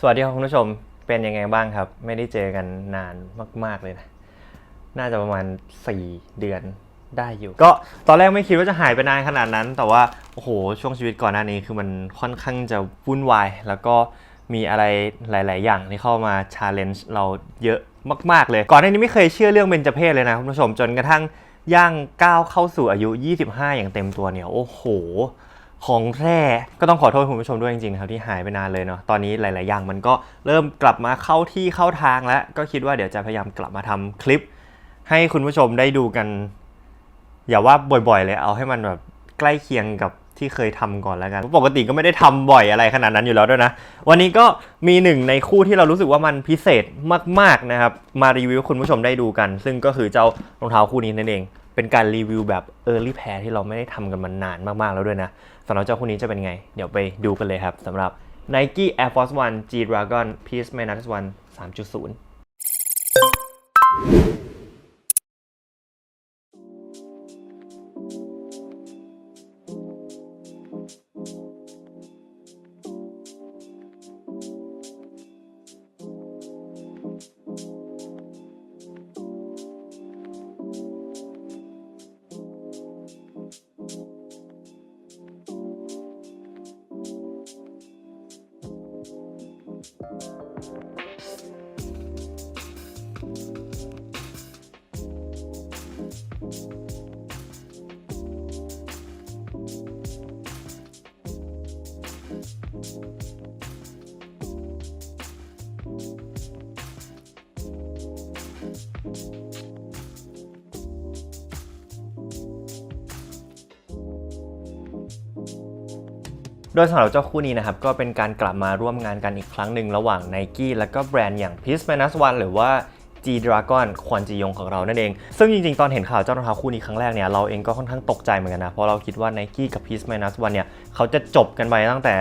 สวัสดีครับคุณผู้ชมเป็นยังไงบ้างครับ ไม่ได้เจอกันนานมาก ๆเลยนะ น่าจะประมาณ 4 เดือนได้อยู่ ก็ตอนแรกไม่คิดว่าจะหายไปนานขนาดนั้น แต่ว่าโอ้โหช่วงชีวิตก่อนหน้านี้คือมันค่อนข้างจะวุ่นวาย แล้วก็มีอะไรหลาย ๆ อย่างที่เข้ามาชาเลนจ์เราเยอะมาก ๆ เลย ก่อนหน้านี้ไม่เคยเชื่อเรื่องเบญจเพศเลยนะคุณผู้ชมจนกระทั่งย่างก้าวเข้าสู่อายุ 25 อย่างเต็มตัวเนี่ยโอ้โห ของแท้ก็ต้องขอโทษคุณผู้ชมด้วยจริงๆนะครับที่หายไปนานเลยเนาะตอนนี้หลาย ๆ อย่างมันก็เริ่มกลับมาเข้าที่เข้าทางแล้ว ก็คิดว่าเดี๋ยวจะพยายามกลับมาทำคลิป ให้คุณผู้ชมได้ดูกัน อย่าว่าบ่อย ๆ เลยเอาให้มันแบบใกล้เคียงกับที่เคยทำก่อนแล้วกัน ปกติก็ไม่ได้ทำบ่อยอะไรขนาดนั้นอยู่แล้วด้วยนะ วันนี้ก็มีหนึ่งในคู่ที่เรารู้สึกว่ามันพิเศษมากๆนะครับ มารีวิวให้คุณผู้ชมได้ดูกัน ซึ่งก็คือเจ้ารองเท้าคู่นี้นั่นเอง เป็นการรีวิวแบบ Early Pair ที่เราไม่ได้ทำกันมานานมากๆแล้วด้วยนะ สำหรับเจ้าคู่นี้จะเป็นไง เดี๋ยวไปดูกันเลยครับสำหรับ Nike Air Force One G Dragon Peace Minus One 3.0 ดยสำหรับเจ้าคู่นี้นะครับก็เป็นการกลับมาร่วมงานกันอีกครั้งหนึ่งระหว่าง Nike และก็แบรนด์อย่าง Peace Minus One หรือว่า G Dragon ควอนจียงของเรานั่นเอง ซึ่งจริงๆ ตอนเห็นข่าวเจ้ารองเท้าคู่นี้ครั้งแรกเนี่ยเราเองก็ค่อนข้างตกใจเหมือนกันนะ เพราะเราคิดว่า Nike กับ Peace Minus One เนี่ยเขาจะจบกันไปตั้งแต่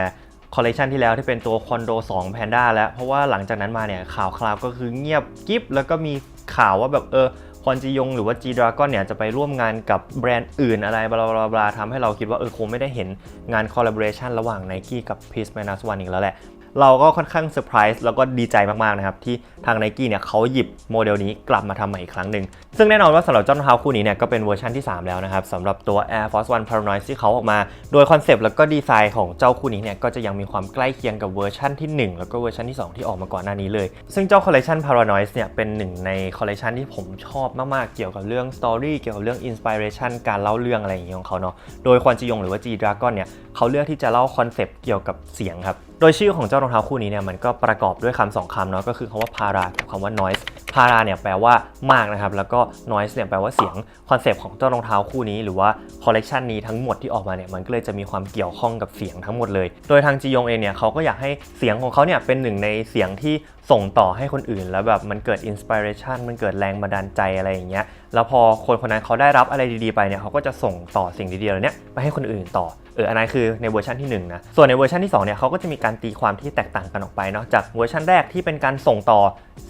คอลเลคชันที่แล้วที่เป็นตัวคอนโด2 Panda แล้ว เพราะว่าหลังจากนั้นมาเนี่ยข่าวคราวก็คือเงียบกิ๊บแล้วก็มีข่าวว่าแบบเออ อนจียงหรือว่าจีดราก้อนเนี่ยจะไปร่วมงานกับแบรนด์อื่นอะไรบลาบลาบลาทำให้เราคิดว่าเออคงไม่ได้เห็นงานคอลลาบอร์เรชันระหว่าง Nike กับ Peace Minus One อีกแล้วแหละ เราก็ค่อนข้างเซอร์ไพรส์แล้วก็ดีใจมากๆนะครับที่ทาง Nike เนี่ยเขาหยิบโมเดลนี้กลับมาทำใหม่อีกครั้งหนึ่งซึ่งแน่นอนว่าสำหรับเจ้ารองเท้าคู่นี้เนี่ยก็เป็นเวอร์ชันที่ 3 แล้วนะครับสำหรับตัว Air Force One Paranoid ที่เขาออกมา โดยคอนเซปต์แล้วก็ดีไซน์ของเจ้าคู่นี้เนี่ยก็จะยังมีความใกล้เคียงกับเวอร์ชันที่ 1 แล้วก็เวอร์ชันที่ 2 ที่ออกมาก่อนหน้านี้เลย ซึ่งเจ้าคอลเลคชัน Paranoid เนี่ยเป็นหนึ่งในคอลเลคชันที่ผมชอบมากๆเกี่ยวกับเรื่องสตอรี่เกี่ยวกับเรื่องอินสปิเรชันการเล่าเรื่องอะไรอย่างเงี้ยของเขาเนาะโดยควอนจียงหรือว่า G Dragon เนี่ยเขาเลือกที่จะเล่าคอนเซปต์เกี่ยวกับเสียงครับ โดยชื่อของเจ้ารองเท้าคู่นี้เนี่ยมันก็ประกอบด้วยคำสองคำเนาะก็คือคำว่า para กับคำว่า noise para เนี่ยแปลว่ามากนะครับ แล้วก็ noise เนี่ยแปลว่าเสียงคอนเซปต์ของเจ้ารองเท้าคู่นี้หรือว่าคอลเลกชันนี้ทั้งหมดที่ออกมาเนี่ยมันก็เลยจะมีความเกี่ยวข้องกับเสียงทั้งหมดเลย โดยทางจียงเองเนี่ยเขาก็อยากให้เสียงของเขาเนี่ยเป็นหนึ่งในเสียงที่ส่งต่อให้คนอื่น แล้วแบบมันเกิดอินสปิเรชันมันเกิดแรงบันดาลใจอะไรอย่างเงี้ยแล้วพอคนคนนั้นเขาได้รับอะไรดีๆไปเนี่ยเขาก็จะส่งต่อสิ่งดีๆเหล่านี้ไปให้คนอื่นต่อ เอออันนั้นคือในเวอร์ชันที่1นะส่วนในเวอร์ชันที่2เนี่ยเขาก็จะมีการตีความที่แตกต่างกันออกไปเนาะจากเวอร์ชันแรกที่เป็นการส่งต่อ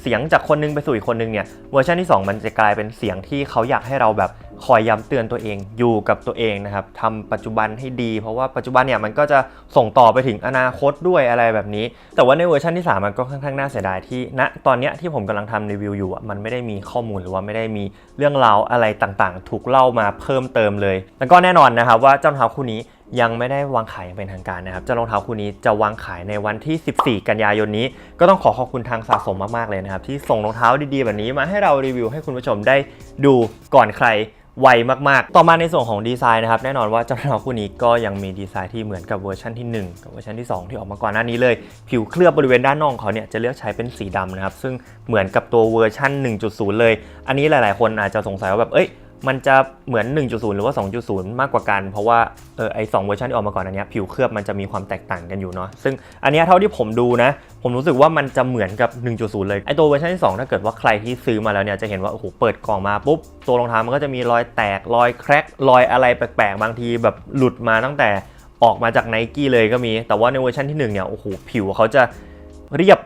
เสียงจากคนหนึงไปสู่อีกคนหนึงเนี่ยเวอร์ชันที่ 2 มันจะกลายเป็นเสียงที่เขาอยากให้เราแบบคอยย้ำเตือนตัวเองอยู่กับตัวเองนะครับทำปัจจุบันให้ดี เพราะว่าปัจจุบันเนี่ยมันก็จะส่งต่อไปถึงอนาคตด้วยอะไรแบบนี้ แต่ว่าในเวอร์ชันที่ 3 มันก็ค่อนข้างน่าเสียดายที่ณตอนเนี้ยที่ผมกำลังทำรีวิวอยู่อะมันไม่ได้มีข้อมูลหรือว่าไม่ได้มีเรื่องราวอะไรต่างๆ ถูกเล่ามาเพิ่มเติมเลย แล้วก็แน่นอนนะครับว่าเจ้ารองเท้าคู่นี้ ยังไม่ได้วางขายอย่างเป็นทางการนะครับเจ้ารองเท้าคู่นี้จะวางขายในวันที่ 14 กันยายนนี้ ก็ต้องขอขอบคุณทางสะสมมากๆเลยนะครับ ที่ส่งรองเท้าดีๆ แบบนี้มาให้เรารีวิวให้คุณผู้ชมได้ดูก่อนใครไวมาก ๆ ต่อมาในส่วนของดีไซน์นะครับ แน่นอนว่าเจ้ารองเท้าคู่นี้ก็ยังมีดีไซน์ที่เหมือนกับเวอร์ชันที่ 1 กับเวอร์ชันที่ 2 ที่ออกมาก่อนหน้านี้เลย ผิวเคลือบบริเวณด้านนอกของเขาเนี่ยจะเลือกใช้เป็นสีดำนะครับ ซึ่งเหมือนกับตัวเวอร์ชัน1.0 เลย อันนี้หลาย ๆ คนอาจจะสงสัยว่าแบบ เอ้ย มันจะเหมือน 1.0 หรือว่า 2.0 มากกว่ากัน เพราะว่าเออไอสองเวอร์ชันที่ออกมาก่อนอันเนี้ยผิวเคลือบมันจะมีความแตกต่างกันอยู่เนาะซึ่งอันเนี้ยเท่าที่ผมดูนะ ผมรู้สึกว่ามันจะเหมือนกับ 1.0 เลยไอตัวเวอร์ชันที่ 2 ถ้าเกิดว่าใครที่ซื้อมาแล้วเนี่ยจะเห็นว่าโอ้โหเปิดกล่องมาปุ๊บ ตัวรองเท้ามันก็จะมีรอยแตกรอยแครกรอยอะไรแปลกๆ บางทีแบบหลุดมาตั้งแต่ออกมาจากไนกี้เลยก็มี แต่ว่าในเวอร์ชันที่1เนี่ยโอ้โหผิวเขาจะเรียบ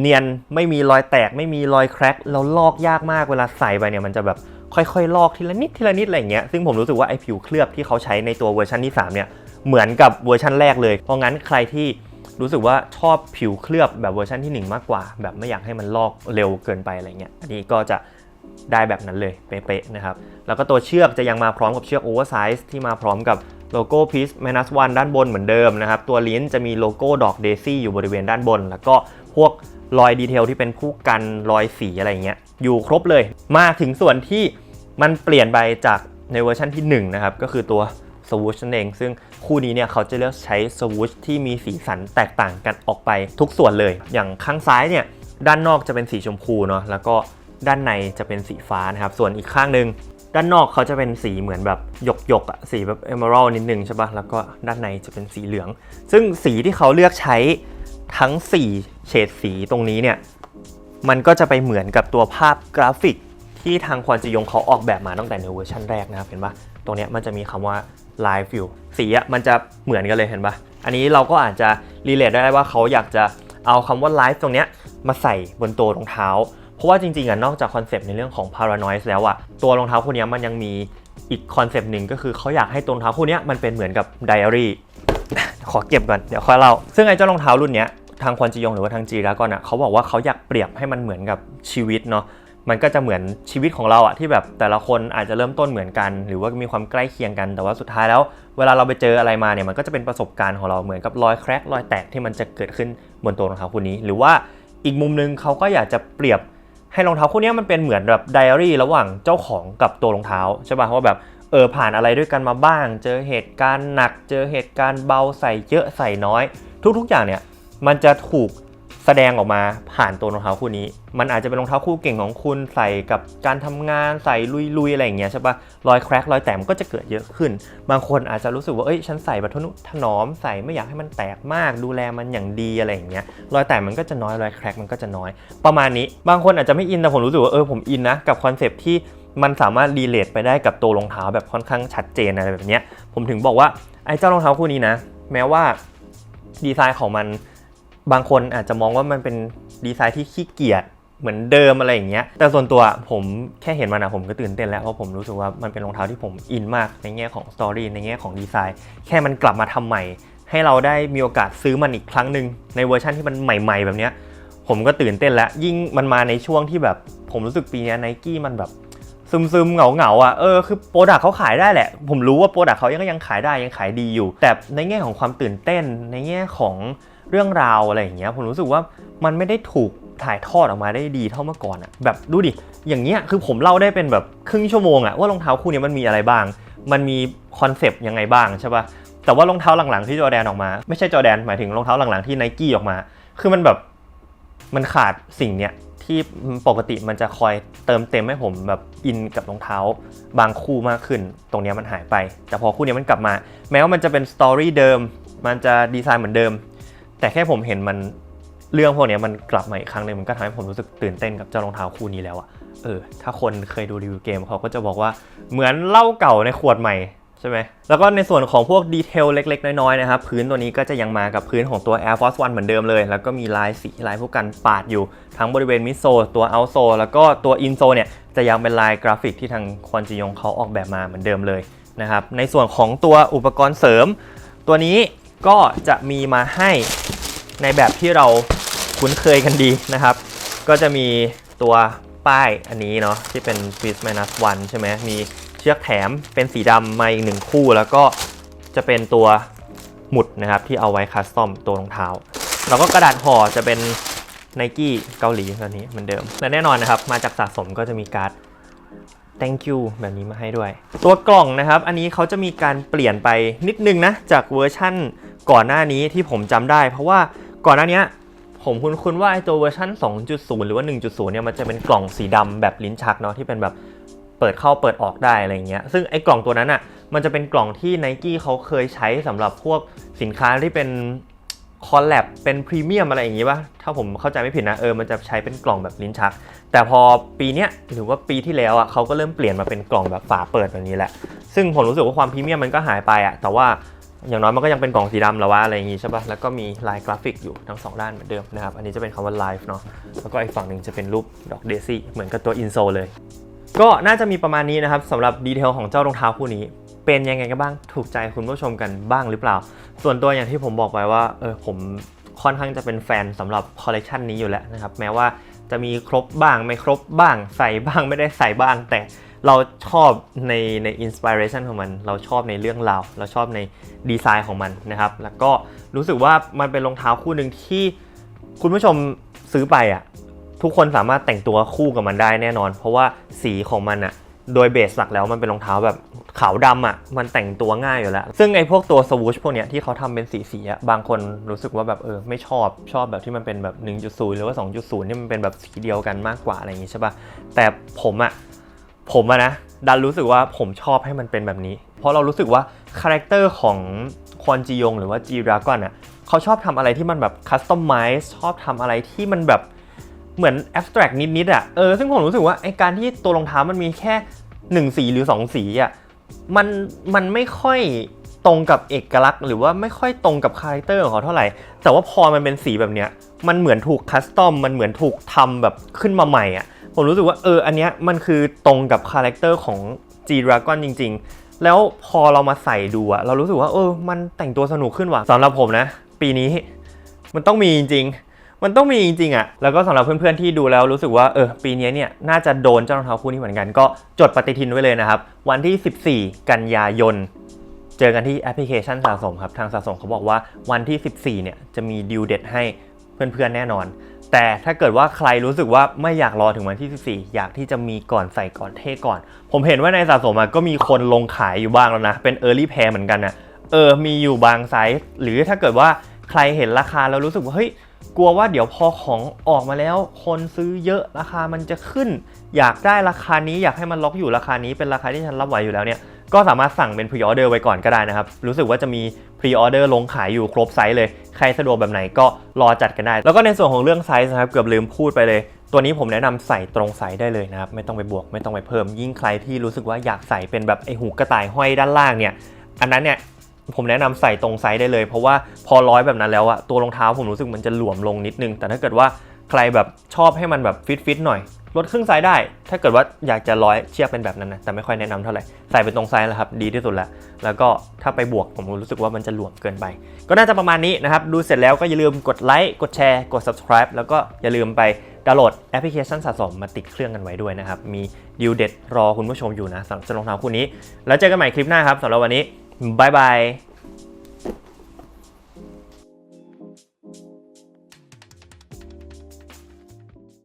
เนียนไม่มีรอยแตกไม่มีรอยแครกแล้วลอกยากมากเวลาใส่ไปเนี่ยมันจะแบบ ค่อยๆ ลอกทีละนิดทีละนิดอะไรเงี้ยซึ่งผมรู้สึกว่าไอ้ผิวเคลือบที่เขาใช้ในตัวเวอร์ชันที่ 3 เนี่ยเหมือนกับเวอร์ชันแรกเลย เพราะงั้นใครที่รู้สึกว่าชอบผิวเคลือบแบบเวอร์ชันที่ 1 มากกว่า แบบไม่อยากให้มันลอกเร็วเกินไปอะไรเงี้ยอันนี้ก็จะได้แบบนั้นเลยเป๊ะๆนะครับแล้วก็ตัวเชือกจะยังมาพร้อมกับเชือกโอเวอร์ไซส์ที่มาพร้อมกับโลโก้ Peace Minus One ด้านบนเหมือนเดิมนะครับ ตัวลิ้นจะมีโลโก้ดอกเดซี่อยู่บริเวณด้านบน แล้วก็พวกรอยดีเทลที่เป็นผู้กันรอยสีอะไรเงี้ยอยู่ครบเลย มาถึงส่วนที่มันเปลี่ยนไปจากในเวอร์ชันที่1นะครับก็คือตัวสวูชนั่นเอง ซึ่งคู่นี้เนี่ยเขาจะเลือกใช้สวูชที่มีสีสันแตกต่างกันออกไปทุกส่วนเลย อย่างข้างซ้ายเนี่ยด้านนอกจะเป็นสีชมพูเนาะแล้วก็ด้านในจะเป็นสีฟ้านะครับ ส่วนอีกข้างหนึ่งด้านนอกเขาจะเป็นสีเหมือนแบบหยกหยกอะสีแบบเอเมอรัลนิดนึงใช่ปะแล้วก็ด้านในจะเป็นสีเหลือง ซึ่งสีที่เขาเลือกใช้ ทั้ง 4 เฉดสีตรงนี้เนี่ย มันก็จะไปเหมือนกับตัวภาพกราฟิกที่ทางควอนจิยงเขาออกแบบมาตั้งแต่ในเวอร์ชันแรกนะครับ เห็นปะตรงนี้มันจะมีคำว่า live view สีอะมันจะเหมือนกันเลยเห็นปะอันนี้เราก็อาจจะรีเลทได้ว่าเขาอยากจะเอาคำว่า live ตรงเนี้ยมาใส่บนตัวรองเท้า เพราะว่าจริงๆอะนอกจากคอนเซปต์ในเรื่องของ paranoid แล้วอะตัวรองเท้าคู่นี้มันยังมีอีกคอนเซปต์หนึ่งก็คือเขาอยากให้ตรองเท้าคู่นี้มันเป็นเหมือนกับไดอารี่ ขอเก็บก่อน เดี๋ยวค่อยเล่า ซึ่งไอ้เจ้ารองเท้ารุ่นเนี้ยทางควอนจิยงหรือว่าทางจีรากอนอะเขาบอกว่าเขาอยากเปรียบให้มันเหมือนกับชีวิตเนาะมันก็จะเหมือนชีวิตของเราอะที่แบบแต่ละคนอาจจะเริ่มต้นเหมือนกัน หรือว่ามีความใกล้เคียงกันแต่ว่าสุดท้ายแล้ว เวลาเราไปเจออะไรมาเนี่ยมันก็จะเป็นประสบการณ์ของเราเหมือนกับรอยแครกรอยแตกที่มันจะเกิดขึ้นบนตัวรองเท้าคู่นี้ หรือว่าอีกมุมนึงเขาก็อยากจะเปรียบให้รองเท้าคู่นี้มันเป็นเหมือนแบบไดอารี่ระหว่างเจ้าของกับตัวรองเท้าใช่ป่ะว่าแบบ เออผ่านอะไรด้วยกันมาบ้าง เจอเหตุการณ์หนัก เจอเหตุการณ์เบาใส่เยอะใส่น้อย ทุกๆอย่างเนี่ยมันจะถูกแสดงออกมาผ่านตัวรองเท้าคู่นี้ มันอาจจะเป็นรองเท้าคู่เก่งของคุณใส่กับการทำงานใส่ลุยๆอะไรอย่างเงี้ยใช่ปะรอยแครกรอยแตกมันก็จะเกิดเยอะขึ้น บางคนอาจจะรู้สึกว่าเอ้ยฉันใส่แบบทนุถนอมใส่ไม่อยากให้มันแตกมาก ดูแลมันอย่างดีอะไรอย่างเงี้ยรอยแตกมันก็จะน้อยรอยแครกมันก็จะน้อย ประมาณนี้ บางคนอาจจะไม่อินแต่ผมรู้สึกว่าเออผมอินนะกับคอนเซปต์ที่ มันสามารถรีเลทไปได้กับตัวรองเท้าแบบค่อนข้างชัดเจนอะไรแบบนี้ผมถึงบอกว่าไอ้เจ้ารองเท้าคู่นี้นะ แม้ว่าดีไซน์ของมันบางคนอาจจะมองว่ามันเป็นดีไซน์ที่ขี้เกียจเหมือนเดิมอะไรอย่างเงี้ย แต่ส่วนตัวผมแค่เห็นมันนะผมก็ตื่นเต้นแล้ว เพราะผมรู้สึกว่ามันเป็นรองเท้าที่ผมอินมากในแง่ของสตอรี่ในแง่ของดีไซน์ แค่มันกลับมาทำใหม่ ให้เราได้มีโอกาสซื้อมันอีกครั้งหนึ่งในเวอร์ชันที่มันใหม่ ๆ แบบเนี้ยผมก็ตื่นเต้นแล้วยิ่งมันมาในช่วงที่แบบผมรู้สึกปีนี้ไนกี้มันแบบ ซึมซึมๆเหงาเหงาๆอะเออคือโปรดักเขาขายได้แหละ ผมรู้ว่าโปรดักเขายังก็ยังขายได้ยังขายดีอยู่ แต่ในแง่ของความตื่นเต้นในแง่ของเรื่องราวอะไรอย่างเงี้ยผมรู้สึกว่ามันไม่ได้ถูกถ่ายทอดออกมาได้ดีเท่าเมื่อก่อนอะแบบดูดิ อย่างเงี้ยคือผมเล่าได้เป็นแบบครึ่งชั่วโมงอะว่ารองเท้าคู่นี้มันมีอะไรบ้าง มันมีคอนเซปต์ยังไงบ้างใช่ปะแต่ว่ารองเท้าหลังๆที่จอแดนออกมา ไม่ใช่จอแดนหมายถึงรองเท้าหลังๆที่ไนกี้ออกมา คือมันแบบ มันขาดสิ่งเนี้ยที่ปกติมันจะคอยเติมเต็มให้ผมแบบอินกับรองเท้า บางคู่มากขึ้น ตรงนี้มันหายไป แต่พอคู่นี้มันกลับมา แม้ว่ามันจะเป็นสตอรี่เดิม มันจะดีไซน์เหมือนเดิม แต่แค่ผมเห็นมันเรื่องพวกนี้มันกลับมาอีกครั้งนึงมันก็ทำให้ผมรู้สึกตื่นเต้นกับเจ้ารองเท้าคู่นี้แล้วอะเออ ถ้าคนเคยดูรีวิวเกมเขาก็จะบอกว่าเหมือนเหล้าเก่าในขวดใหม่ ใช่ไหมแล้วก็ในส่วนของพวกดีเทลเล็ก ๆ น้อยๆนะครับพื้นตัวนี้ก็จะยังมากับพื้นของตัว Air Force One เหมือนเดิมเลย แล้วก็มีลายสีลายพวกกันปาดอยู่ทั้งบริเวณมิโซตัวเอาโซแล้วก็ตัวอินโซเนี่ยจะยังเป็นลายกราฟิกที่ทางควอนจิยงเขาออกแบบมาเหมือนเดิมเลยนะครับในส่วนของตัวอุปกรณ์เสริม ตัวนี้ก็จะมีมาให้ในแบบที่เราคุ้นเคยกันดีนะครับ ก็จะมีตัวป้ายอันนี้เนาะที่เป็น f i s minus one ใช่ไหมมี เชือกแถมเป็นสีดำมาอีกหนึ่งคู่ แล้วก็จะเป็นตัวหมุดนะครับที่เอาไว้คัสตอมตัวรองเท้า แล้วก็กระดาษห่อจะเป็น n i กี้เกาหลีตัวนี้เหมือนเดิม และแน่นอนนะครับ มาจากสะสมก็จะมีการ์ด thank you แบบนี้มาให้ด้วย ตัวกล่องนะครับ อันนี้เขาจะมีการเปลี่ยนไปนิดนึงนะ จากเวอร์ชั่นก่อนหน้านี้ที่ผมจำได้ เพราะว่าก่อนหน้านี้ผมคุ้นๆว่าไอตัวเวอร์ชัน2.0 หรือว่า 1.0 เนี่ยมันจะเป็นกล่องสีดำแบบลิ้นชักเนาะที่เป็นแบบ เปิดเข้าเปิดออกได้อะไรเงี้ย ซึ่งไอ้กล่องตัวนั้นอะ มันจะเป็นกล่องที่ n i กี้เขาเคยใช้สำหรับพวกสินค้าที่เป็นคอลแลบเป็นพรีเมียมอะไรอย่างงี้ป่ะ ถ้าผมเข้าใจไม่ผิดนะ เออ มันจะใช้เป็นกล่องแบบลิ้นชัก แต่พอปีเนี้ยหรือว่าปีที่แล้วอะเขาก็เริ่มเปลี่ยนมาเป็นกล่องแบบฝาเปิดแบบนี้แหละ ซึ่งผมรู้สึกว่าความพรีเมียมมันก็หายไปอะ แต่ว่าอย่างน้อยมันก็ยังเป็นกล่องสีดำแล้วว่าอะไรอย่างงี้ใช่ป่ะ แล้วก็มีลายกราฟิกอยู่ทั้งสองด้านเหมือนเดิมนะครับ อันนี้จะเป็นคำว่า live เนาะ แล้วก็อีกฝั่งหนึ่งจะเป็นรูปดอกเดซี่ เหมือนกับตัวอินโซเลย ก็น่าจะมีประมาณนี้นะครับสำหรับดีเทลของเจ้ารองเท้าคู่นี้ เป็นยังไงกันบ้างถูกใจคุณผู้ชมกันบ้างหรือเปล่า ส่วนตัวอย่างที่ผมบอกไปว่าเออผมค่อนข้างจะเป็นแฟนสำหรับคอลเลกชันนี้อยู่แล้วนะครับแม้ว่าจะมีครบบ้างไม่ครบบ้าง ใส่บ้างไม่ได้ใส่บ้าง แต่เราชอบในในอินสปิเรชันของมัน เราชอบในเรื่องราวเราชอบในดีไซน์ของมันนะครับ แล้วก็รู้สึกว่ามันเป็นรองเท้าคู่หนึ่งที่คุณผู้ชมซื้อไปอะ ทุกคนสามารถแต่งตัวคู่กับมันได้แน่นอน เพราะว่าสีของมันอะโดยเบสหลักแล้วมันเป็นรองเท้าแบบขาวดำอะมันแต่งตัวง่ายอยู่แล้ว ซึ่งไอ้พวกตัวสวูชพวกเนี้ยที่เขาทำเป็นสีสีอะบางคนรู้สึกว่าแบบเออไม่ชอบชอบแบบที่มันเป็นแบบ 1.0 หรือว่า 2.0 ที่มันเป็นแบบสีเดียวกันมากกว่าอะไรอย่างงี้ใช่ปะแต่ผมอะผมอะนะดันรู้สึกว่าผมชอบให้มันเป็นแบบนี้ เพราะเรารู้สึกว่าคาแรคเตอร์ของควอนจียงหรือว่าจีดราก้อนอะเขาชอบทำอะไรที่มันแบบคัสตอมไมซ์ชอบทำอะไรที่มันแบบ เหมือน abstract นิดๆอะเออซึ่งผมรู้สึกว่าไอการที่ตัวรองเท้ามันมีแค่ 1 สีหรือ 2 สีอะมันมันไม่ค่อยตรงกับเอกลักษณ์ หรือว่าไม่ค่อยตรงกับคาแรคเตอร์ของเขาเท่าไหร่ แต่ว่าพอมันเป็นสีแบบเนี้ยมันเหมือนถูกคัสตอมมันเหมือนถูกทำแบบขึ้นมาใหม่อะผมรู้สึกว่าเอออันเนี้ยมันคือตรงกับคาแรคเตอร์ของ G Dragon จริง ๆ แล้วพอเรามาใส่ดูอะเรารู้สึกว่าเออมันแต่งตัวสนุกขึ้นว่ะสำหรับผมนะ ปีนี้มันต้องมีจริงๆ มันต้องมีจริงๆอะแล้วก็สำหรับเพื่อนๆที่ดูแล้วรู้สึกว่าเออปีนี้เนี่ยน่าจะโดนเจ้ารองเท้าคู่นี้เหมือนกัน ก็จดปฏิทินไว้เลยนะครับ วันที่ 14 กันยายน เจอกันที่แอปพลิเคชันสะสมครับ ทางสะสมเขาบอกว่าวันที่ 14 เนี่ยจะมีดิวเด็ดให้เพื่อนๆแน่นอน แต่ถ้าเกิดว่าใครรู้สึกว่าไม่อยากรอถึงวันที่ 14 อยากที่จะมีก่อนใส่ก่อนเท่ก่อน ผมเห็นว่าในสะสมก็มีคนลงขายอยู่บ้างแล้วนะ เป็น Early Pair เหมือนกันนะเออ มีอยู่บางไซส์ หรือถ้าเกิดว่าใครเห็นราคาแล้วรู้สึกว่าเฮ้ย กลัวว่าเดี๋ยวพอของออกมาแล้ว คนซื้อเยอะราคามันจะขึ้น อยากได้ราคานี้อยากให้มันล็อกอยู่ราคานี้เป็นราคาที่ฉันรับไหวอยู่แล้วเนี่ยก็สามารถสั่งเป็นพรีออเดอร์ไว้ก่อนก็ได้นะครับ รู้สึกว่าจะมีพรีออเดอร์ลงขายอยู่ครบไซส์เลย ใครสะดวกแบบไหนก็รอจัดกันได้ แล้วก็ในส่วนของเรื่องไซส์นะครับเกือบลืมพูดไปเลย ตัวนี้ผมแนะนำใส่ตรงไซส์ได้เลยนะครับ ไม่ต้องไปบวกไม่ต้องไปเพิ่ม ยิ่งใครที่รู้สึกว่าอยากใส่เป็นแบบไอหูกระต่ายห้อยด้านล่างเนี่ย อันนั้นเนี่ย ผมแนะนำใส่ตรงไซส์ได้เลย เพราะว่าพอร้อยแบบนั้นแล้วอะตัวรองเท้าผมรู้สึกมันจะหลวมลงนิดนึง แต่ถ้าเกิดว่าใครแบบชอบให้มันแบบฟิตฟิตหน่อย ลดครึ่งไซส์ได้ ถ้าเกิดว่าอยากจะร้อยเชือกเป็นแบบนั้นนะแต่ไม่ค่อยแนะนำเท่าไหร่ใส่เป็นตรงไซส์แล้วครับดีที่สุดแล้วแล้วก็ถ้าไปบวกผมรู้สึกว่ามันจะหลวมเกินไป ก็น่าจะประมาณนี้นะครับดูเสร็จแล้วก็อย่าลืมกดไลค์กดแชร์กด subscribe แล้วก็อย่าลืมไปดาวน์โหลดแอปพลิเคชันสะสมมาติดเครื่องกันไว้ด้วยนะครับมีดีลเด็ดรอคุณผู้ชมอยู่นะสำหรับรองเท้าคู่นี้ แล้วเจอกันใหม่คลิปหน้าครับสำหรับวันนี้ บายบาย